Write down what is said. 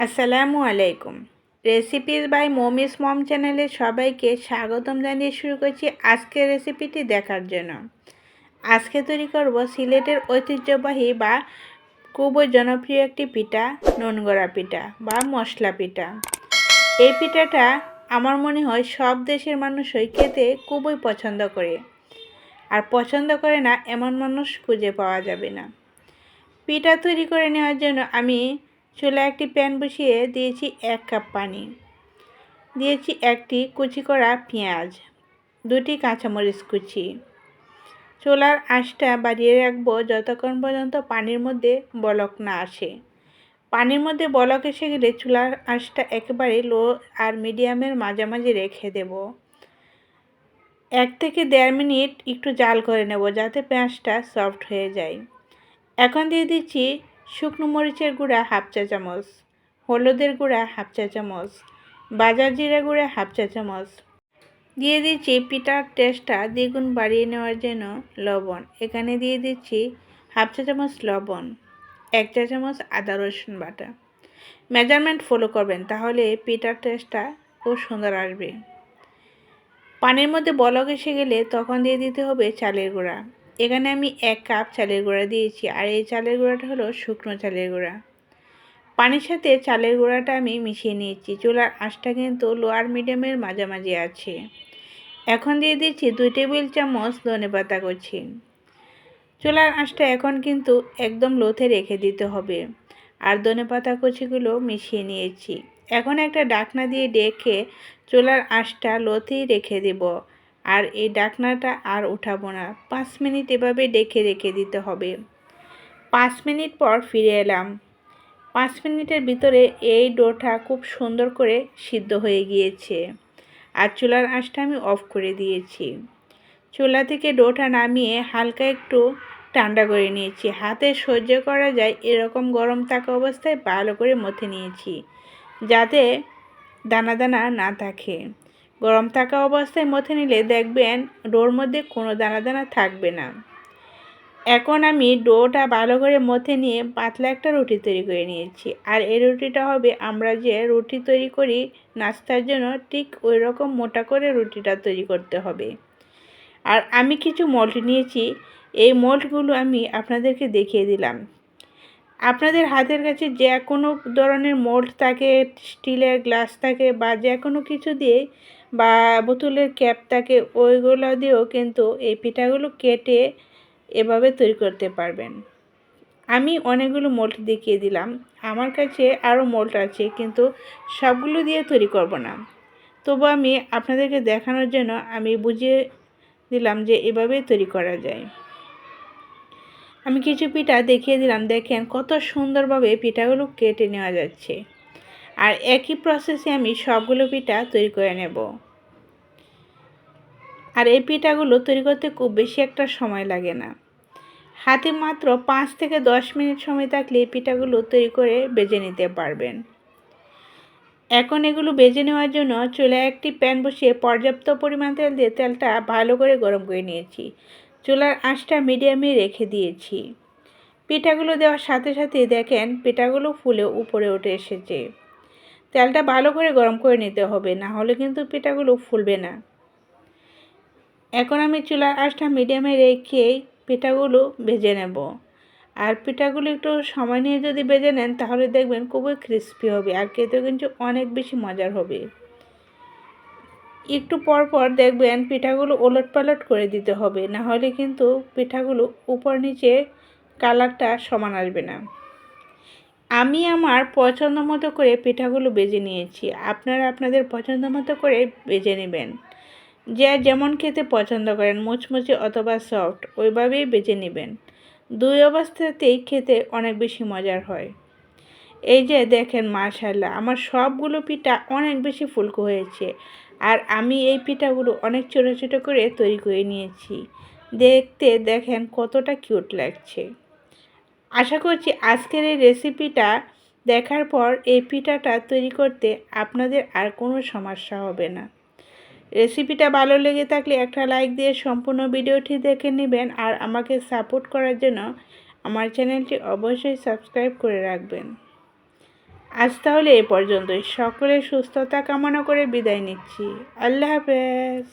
আসসালামু আলাইকুম। Recipes by মমিস মম চ্যানেলে সবাইকে স্বাগতম জানিয়ে শুরু করছি আজকের রেসিপিটি দেখার জন্য। আজকে তৈরি করব সিলেটের ঐতিহ্যবাহী বা খুবই জনপ্রিয় একটি পিঠা ননগড়া পিঠা বা মশলা পিঠা। এই পিঠাটা আমার মনে হয় সব দেশের মানুষই খেতে খুবই পছন্দ করে। আর পছন্দ করে না এমন মানুষ খুঁজে পাওয়া যাবে না। পিঠা তৈরি করে নেওয়ার জন্য আমি চুলা একটি প্যান বসিয়ে দিয়েছি এক কাপ পানি। দিয়েছি একটি কুচি করা পেঁয়াজ, দুটি কাঁচামরিচ কুচি। চুলার আঁচটা বাড়িয়ে রাখব যতক্ষণ পর্যন্ত পানির মধ্যে বলক না আসে। পানির মধ্যে বলক এসে গেলে চুলার আঁচটা একেবারে লো আর মিডিয়ামের মাঝামাঝি রেখে দেব। এক থেকে দেড় মিনিট একটু জাল করে নেব যাতে পেঁয়াজটা সফট হয়ে যায়। এখন দিয়ে দিচ্ছি শুকনো মরিচের গুঁড়া হাফ চা চামচ, হলুদের গুঁড়া হাফ চা চামচ, বাজার জিরা গুঁড়া হাফ চা চামচ। দিয়ে দিচ্ছি পিঠার টেস্টটা দ্বিগুণ বাড়িয়ে নেওয়ার জন্য লবণ। এখানে দিয়ে দিচ্ছি হাফ চা চামচ লবণ, এক চা চামচ আদা রসুন বাটা। মেজারমেন্ট ফলো করবেন, তাহলে পিঠার টেস্টটা খুব সুন্দর আসবে। পানির মধ্যে বলক এসে গেলে তখন দিয়ে দিতে হবে চালের গুঁড়া। এখানে আমি এক কাপ চালের গুঁড়া দিয়েছি আর এই চালের গুঁড়াটা হলো শুকনো চালের গুঁড়া। পানির সাথে চালের গুঁড়াটা আমি মিশিয়ে নিয়েছি। চুলার আঁচটা কিন্তু লোয়ার মিডিয়ামের মাঝামাঝি আছে। এখন দিয়ে দিচ্ছি দুই টেবিল চামচ ধনে পাতা করছি চুলার আঁচটা এখন কিন্তু একদম লোথে রেখে দিতে হবে। আর ধনে পাতা কুচিগুলো মিশিয়ে নিয়েছি। এখন একটা ডাকনা দিয়ে ডেকে চুলার আঁচটা লোথেই রেখে দেব। আর এই ডাকনাটা আর উঠাবো না। পাঁচ মিনিট এভাবে ডেকে রেখে দিতে হবে। পাঁচ মিনিট পর ফিরে এলাম। পাঁচ মিনিটের ভিতরে এই ডোটা খুব সুন্দর করে সিদ্ধ হয়ে গিয়েছে আর চুলার আঁচটা আমি অফ করে দিয়েছি। চুলা থেকে ডোটা নামিয়ে হালকা একটু ঠান্ডা করে নিয়েছি। হাতে সহ্য করা যায় এরকম গরম থাকা অবস্থায় ভালো করে মথে নিয়েছি যাতে দানা দানা না থাকে। গরম থাকা অবস্থায় মথে নিলে দেখবেন ডোর মধ্যে কোনো দানা দানা থাকবে না। এখন আমি ডোটা ভালো করে মথে নিয়ে পাতলা একটা রুটি তৈরি করে নিয়েছি। আর এই রুটিটা হবে আমরা যে রুটি তৈরি করি নাস্তার জন্য ঠিক ওই রকম মোটা করে রুটিটা তৈরি করতে হবে। আর আমি কিছু মল্ট নিয়েছি। এই মল্টগুলো আমি আপনাদেরকে দেখিয়ে দিলাম। আপনাদের হাতের কাছে যে কোনো ধরনের মোল্ড থাকে, স্টিলের গ্লাস থাকে বা যে কোনো কিছু দিয়ে বা বোতলের ক্যাপ থাকে, ওইগুলো দিয়েও কিন্তু এই পিঠাগুলো কেটে এভাবে তৈরি করতে পারবেন। আমি অনেকগুলো মোল্ড দেখিয়ে দিলাম। আমার কাছে আরও মোল্ড আছে, কিন্তু সবগুলো দিয়ে তৈরি করব না। তবু আমি আপনাদেরকে দেখানোর জন্য আমি বুঝিয়ে দিলাম যে এভাবে তৈরি করা যায়। আমি কিছু পিঠা দেখিয়ে দিলাম। দেখেন কত সুন্দরভাবে পিঠাগুলো কেটে নেওয়া যাচ্ছে। আর একই প্রসেসে আমি সবগুলো পিঠা তৈরি করে নেব। আর এই পিঠাগুলো তৈরি করতে খুব বেশি একটা সময় লাগে না। হাতে মাত্র পাঁচ থেকে দশ মিনিট সময় থাকলে এই পিঠাগুলো তৈরি করে বেজে নিতে পারবেন। এখন এগুলো বেজে নেওয়ার জন্য চুলায় একটি প্যান বসিয়ে পর্যাপ্ত পরিমাণ তেল দিয়ে তেলটা ভালো করে গরম করে নিয়েছি। চুলার আঁচটা মিডিয়ামে রেখে দিয়েছি। পিঠাগুলো দেওয়ার সাথে সাথে দেখেন পিঠাগুলো ফুলে উপরে উঠে এসেছে। তেলটা ভালো করে গরম করে নিতে হবে, না হলে কিন্তু পিঠাগুলো ফুলবে না। এখন আমি চুলার আঁচটা মিডিয়ামে রেখে পিঠাগুলো ভেজে নেব। আর পিঠাগুলো একটু সময় নিয়ে যদি ভেজে নেন, তাহলে দেখবেন খুবই ক্রিস্পি হবে আর খেতেও কিন্তু অনেক বেশি মজার হবে। একটু পর পর দেখবেন পিঠাগুলো ওলট পালট করে দিতে হবে, না হলে কিন্তু পিঠাগুলো উপর নিচে কালারটা সমান আসবে না। আমি আমার পছন্দ মতো করে পিঠাগুলো বেজে নিয়েছি। আপনারা আপনাদের পছন্দ মতো করে বেজে নেবেন। যে যেমন খেতে পছন্দ করেন, মুচমুচে অথবা সফট ওইভাবেই বেজে নেবেন। দুই অবস্থাতেই খেতে অনেক বেশি মজার হয়। এই যে দেখেন মাশাল্লাহ আমার সবগুলো পিঠা অনেক বেশি ফুলকো হয়েছে। আর আমি এই পিঠাগুলো অনেক ছোটো ছোটো করে তৈরি করে নিয়েছি। দেখতে দেখেন কতটা কিউট লাগছে। আশা করছি আজকের এই রেসিপিটা দেখার পর এই পিঠাটা তৈরি করতে আপনাদের আর কোনো সমস্যা হবে না। রেসিপিটা ভালো লেগে থাকলে একটা লাইক দিয়ে সম্পূর্ণ ভিডিওটি দেখে নেবেন আর আমাকে সাপোর্ট করার জন্য আমার চ্যানেলটি অবশ্যই সাবস্ক্রাইব করে রাখবেন। আজ তাহলে এ পর্যন্তই। সকলের সুস্থতা কামনা করে বিদায় নিচ্ছি। আল্লাহ হাফেজ।